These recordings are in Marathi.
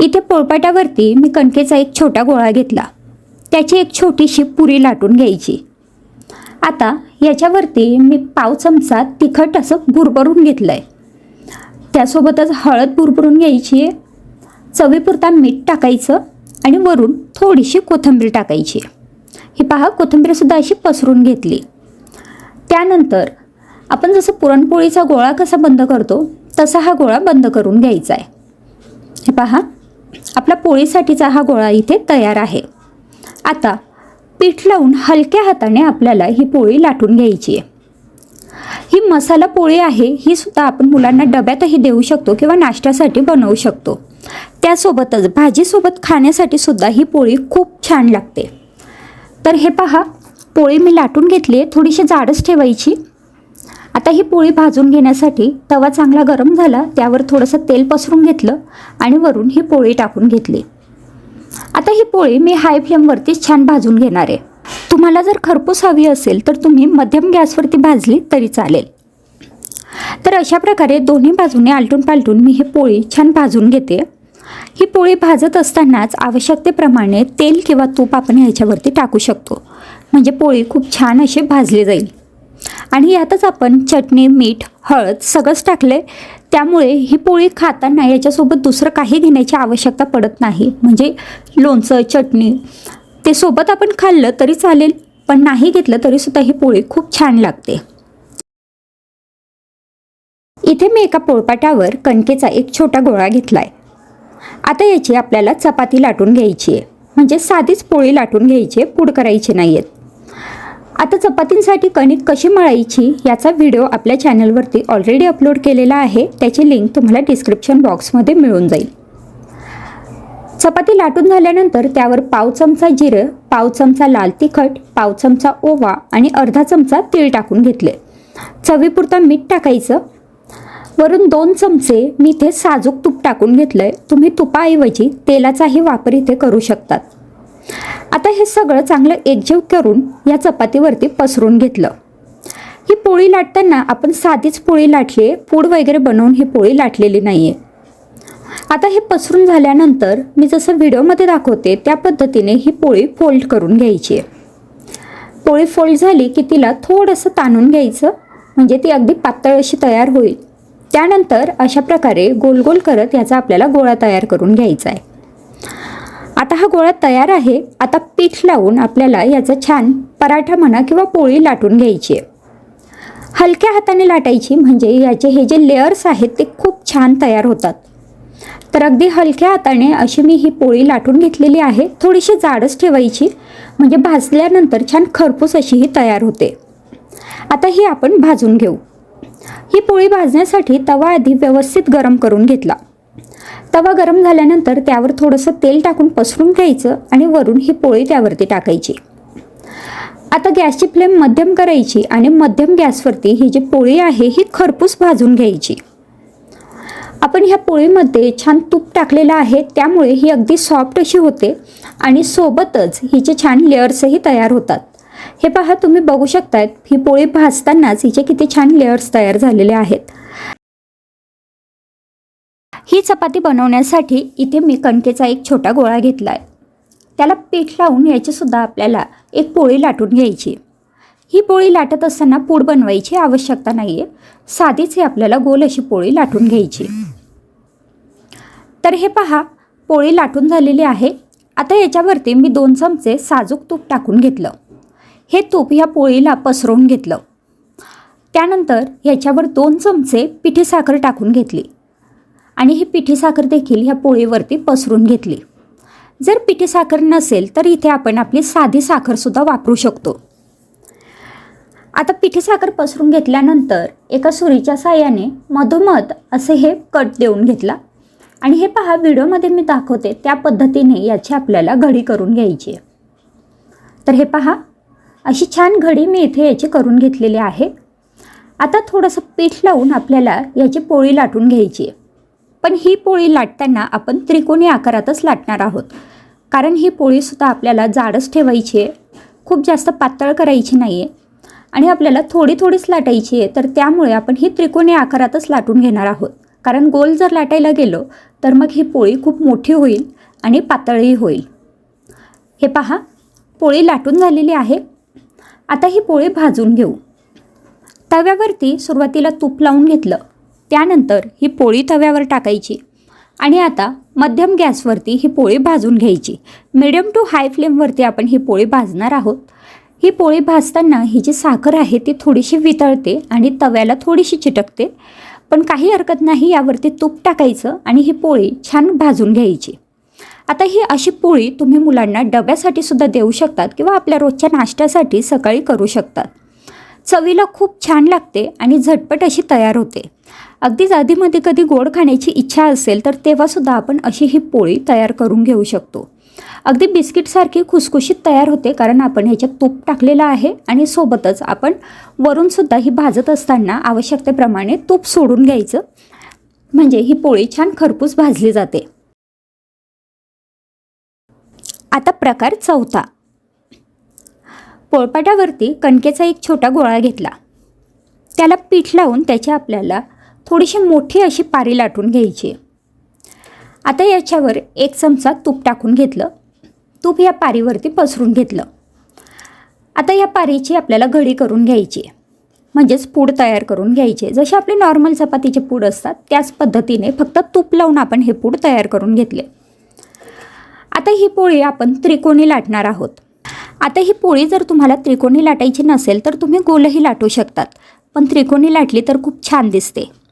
इथे पोळपाटावरती मी कणकेचा एक छोटा गोळा घेतला. त्याची एक छोटीशी पुरी लाटून घ्यायची. आता याच्यावरती मी पाव चमचा तिखट असं भुरभरून घेतलं आहे त्यासोबतच हळद भुरभरून घ्यायची आहे चवीपुरता मीठ टाकायचं आणि वरून थोडीशी कोथिंबीर टाकायची. ही पहा कोथिंबीरसुद्धा अशी पसरून घेतली. त्यानंतर आपण जसं पुरणपोळीचा गोळा कसा बंद करतो तसा हा गोळा बंद करून घ्यायचा आहे हे पहा आपला पोळीसाठीचा हा गोळा इथे तयार आहे. आता पीठ लावून हलक्या हाताने आपल्याला ही पोळी लाटून घ्यायची आहे. ही मसाला पोळी आहे ही सुद्धा आपण मुलांना डब्यातही देऊ शकतो किंवा नाश्त्यासाठी बनवू शकतो. त्यासोबतच भाजीसोबत खाण्यासाठी सुद्धा ही पोळी खूप छान लागते. तर हे पहा पोळी मी लाटून घेतली आहे थोडीशी जाडच ठेवायची. आता ही पोळी भाजून घेण्यासाठी तवा चांगला गरम झाला त्यावर थोडंसं तेल पसरून घेतलं आणि वरून ही पोळी टाकून घेतली. आता ही पोळी मी हाय फ्लेमवरतीच छान भाजून घेणार आहे. तुम्हाला जर खरपूस हवी असेल तर तुम्ही मध्यम गॅसवरती भाजली तरी चालेल. तर अशा प्रकारे दोन्ही बाजूने आलटून पालटून मी ही पोळी छान भाजून घेते. ही पोळी भाजत असतानाच आवश्यकतेप्रमाणे तेल किंवा तूप आपण ह्याच्यावरती टाकू शकतो. म्हणजे पोळी खूप छान अशी भाजली जाईल. आणि यातच आपण चटणी मीठ हळद सगळंच टाकले त्यामुळे ही पोळी खाताना याच्यासोबत दुसरं काही घेण्याची आवश्यकता पडत नाही. म्हणजे लोणचं चटणी ते सोबत आपण खाल्लं तरी चालेल पण नाही घेतलं तरीसुद्धा ही पोळी खूप छान लागते. इथे मी एका पोळपाटावर कणकेचा एक छोटा गोळा घेतला आहे आता याची आपल्याला चपाती लाटून घ्यायची आहे. म्हणजे साधीच पोळी लाटून घ्यायची आहे पूड करायची नाही आहेत आता चपातींसाठी कणिक कशी मळायची याचा व्हिडिओ आपल्या चॅनलवरती ऑलरेडी अपलोड केलेला आहे. त्याची लिंक तुम्हाला डिस्क्रिप्शन बॉक्समध्ये मिळून जाईल. चपाती लाटून झाल्यानंतर त्यावर पाव चमचा जिरं पाव चमचा लाल तिखट पाव चमचा ओवा आणि अर्धा चमचा तीळ टाकून घेतले. चवीपुरता मीठ टाकायचं. वरून दोन चमचे मी इथे साजूक तूप टाकून घेतलं आहे तुम्ही तुपाऐवजी तेलाचाही वापर इथे करू शकतात. आता हे सगळं चांगलं एकजीव करून या चपातीवरती पसरून घेतलं. ही पोळी लाटताना आपण साधीच पोळी लाटली आहे. पूड वगैरे बनवून ही पोळी लाटलेली नाही आहे आता हे पसरून झाल्यानंतर मी जसं व्हिडिओमध्ये दाखवते त्या पद्धतीने ही पोळी फोल्ड करून घ्यायची आहे. पोळी फोल्ड झाली की तिला थोडंसं ताणून घ्यायचं म्हणजे ती अगदी पातळ अशी तयार होईल. त्यानंतर अशा प्रकारे गोल गोल करत याचा आपल्याला गोळा तयार करून घ्यायचा आहे. आता हा गोळा तयार आहे. आता पीठ लावून आपल्याला याचा छान पराठा म्हणा किंवा पोळी लाटून घ्यायची आहे. हलक्या हाताने लाटायची म्हणजे याचे हे जे लेअर्स आहेत ते खूप छान तयार होतात. तर अगदी हलक्या हाताने अशी मी ही पोळी लाटून घेतलेली आहे. थोडीशी जाडच ठेवायची म्हणजे भाजल्यानंतर छान खरपूस अशी ही तयार होते. आता ही आपण भाजून घेऊ. ही पोळी भाजण्यासाठी तवा आधी व्यवस्थित गरम करून घेतला. तवा गरम झाल्यानंतर त्यावर थोडंसं तेल टाकून पसरून घ्यायचं आणि वरून ही पोळी त्यावरती टाकायची. आता गॅसची फ्लेम मध्यम करायची आणि मध्यम गॅसवरती ही जी पोळी आहे ही खरपूस भाजून घ्यायची. आपण ह्या पोळीमध्ये छान तूप टाकलेलं आहे त्यामुळे ही अगदी सॉफ्ट अशी होते आणि सोबतच हिचे छान लेअर्सही तयार होतात. हे पहा तुम्ही बघू शकतायत ही पोळी भाजतानाच हिचे किती छान लेअर्स तयार झालेले आहेत. ही चपाती बनवण्यासाठी इथे मी कणकेचा एक छोटा गोळा घेतला आहे त्याला पीठ लावून याचीसुद्धा आपल्याला एक पोळी लाटून घ्यायची. ही पोळी लाटत असताना पूड बनवायची आवश्यकता नाही आहे साधीच ही आपल्याला गोल अशी पोळी लाटून घ्यायची. तर हे पहा पोळी लाटून झालेली आहे. आता याच्यावरती मी दोन चमचे साजूक तूप टाकून घेतलं. हे तूप ह्या पोळीला पसरवून घेतलं. त्यानंतर ह्याच्यावर दोन चमचे पिठी साखर टाकून घेतली. आणि ही पिठी साखर देखील ह्या पोळीवरती पसरून घेतली. जर पिठी साखर नसेल तर इथे आपण आपली साधी साखरसुद्धा वापरू शकतो. आता पिठी साखर पसरून घेतल्यानंतर एका सुरीच्या साह्याने मधोमध असे हे कट देऊन घेतला. आणि हे पहा व्हिडिओमध्ये मी दाखवते त्या पद्धतीने याची आपल्याला घडी करून घ्यायची आहे. तर हे पहा अशी छान घडी मी इथे याची करून घेतलेली आहे. आता थोडंसं पीठ लावून आपल्याला याची पोळी लाटून घ्यायची आहे. पण ही पोळी लाटताना आपण त्रिकोणी आकारातच लाटणार आहोत. कारण ही पोळीसुद्धा आपल्याला जाडच ठेवायची आहे. खूप जास्त पातळ करायची नाही आहे आणि आपल्याला थोडी थोडीच लाटायची आहे तर त्यामुळे आपण ही त्रिकोणी आकारातच लाटून घेणार आहोत. कारण गोल जर लाटायला गेलो तर मग ही पोळी खूप मोठी होईल आणि पातळही होईल. हे पहा पोळी लाटून झालेली आहे. आता ही पोळी भाजून घेऊ. तव्यावरती सुरुवातीला तूप लावून घेतलं. त्यानंतर ही पोळी तव्यावर टाकायची आणि आता मध्यम गॅसवरती ही पोळी भाजून घ्यायची. मिडियम टू हाय फ्लेमवरती आपण ही पोळी भाजणार आहोत. ही पोळी भाजताना ही जी साखर आहे ती थोडीशी वितळते आणि तव्याला थोडीशी चिटकते. पण काही हरकत नाही यावरती तूप टाकायचं आणि ही पोळी छान भाजून घ्यायची. आता ही अशी पोळी तुम्ही मुलांना डब्यासाठी सुद्धा देऊ शकतात किंवा आपल्या रोजच्या नाश्त्यासाठी सकाळी करू शकतात. चवीला खूप छान लागते आणि झटपट अशी तयार होते. अगदीच आधीमध्ये कधी गोड खाण्याची इच्छा असेल तर तेव्हासुद्धा आपण अशी ही पोळी तयार करून घेऊ शकतो. अगदी बिस्किटसारखी खुसखुशीत तयार होते कारण आपण ह्याच्यात तूप टाकलेलं आहे आणि सोबतच आपण वरूनसुद्धा ही भाजत असताना आवश्यकतेप्रमाणे तूप सोडून घ्यायचं. म्हणजे ही पोळी छान खरपूस भाजली जाते. आता प्रकार चौथा. पोळपाटावरती कणकेचा एक छोटा गोळा घेतला. त्याला पीठ लावून त्याची आपल्याला थोडीशी मोठी अशी पारी लाटून घ्यायची. आता याच्यावर एक चमचा तूप टाकून घेतलं. तूप या पारीवरती पसरून घेतलं. आता या पारीची आपल्याला घडी करून घ्यायची. म्हणजेच पूड तयार करून घ्यायचे. जसे आपले नॉर्मल चपातीचे पूड असतात त्याच पद्धतीने फक्त तूप लावून आपण हे पूड तयार करून घेतले. आता ही पोळी आपण त्रिकोणी लाटणार आहोत. आता ही पोळी जर तुम्हाला त्रिकोणी लाटायची नसेल तर तुम्ही गोलही लाटू शकतात. पण त्रिकोणी लाटली तर खूप छान दिसते.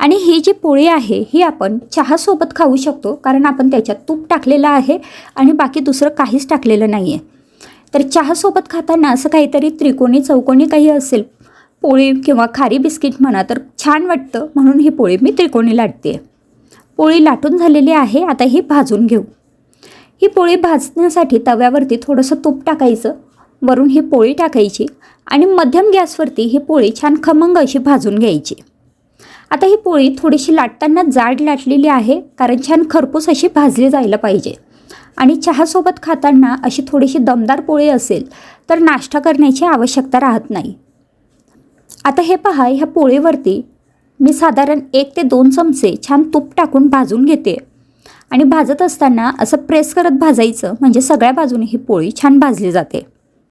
आणि ही जी पोळी आहे ही आपण चहासोबत खाऊ शकतो कारण आपण त्याच्यात तूप टाकलेलं आहे आणि बाकी दुसरं काहीच टाकलेलं नाही आहे तर चहासोबत खाताना असं काहीतरी त्रिकोणी चौकोनी काही असेल पोळी किंवा खारी बिस्किट म्हणा तर छान वाटतं. म्हणून ही पोळी मी त्रिकोणी लाटते. पोळी लाटून झालेली आहे आता ही भाजून घेऊ. ही पोळी भाजण्यासाठी तव्यावरती थोडंसं तूप टाकायचं. वरून ही पोळी टाकायची आणि मध्यम गॅसवरती ही पोळी छान खमंग अशी भाजून घ्यायची. आता ही पोळी थोडीशी लाटताना जाड लाटलेली आहे कारण छान खरपूस अशी भाजली जायला पाहिजे. आणि चहासोबत खाताना अशी थोडीशी दमदार पोळी असेल तर नाश्ता करण्याची आवश्यकता राहत नाही. आता हे पहा ह्या पोळीवरती मी साधारण एक ते दोन चमचे छान तूप टाकून भाजून घेते. आणि भाजत असताना असं प्रेस करत भाजायचं म्हणजे सगळ्या बाजूने ही पोळी छान भाजली जाते.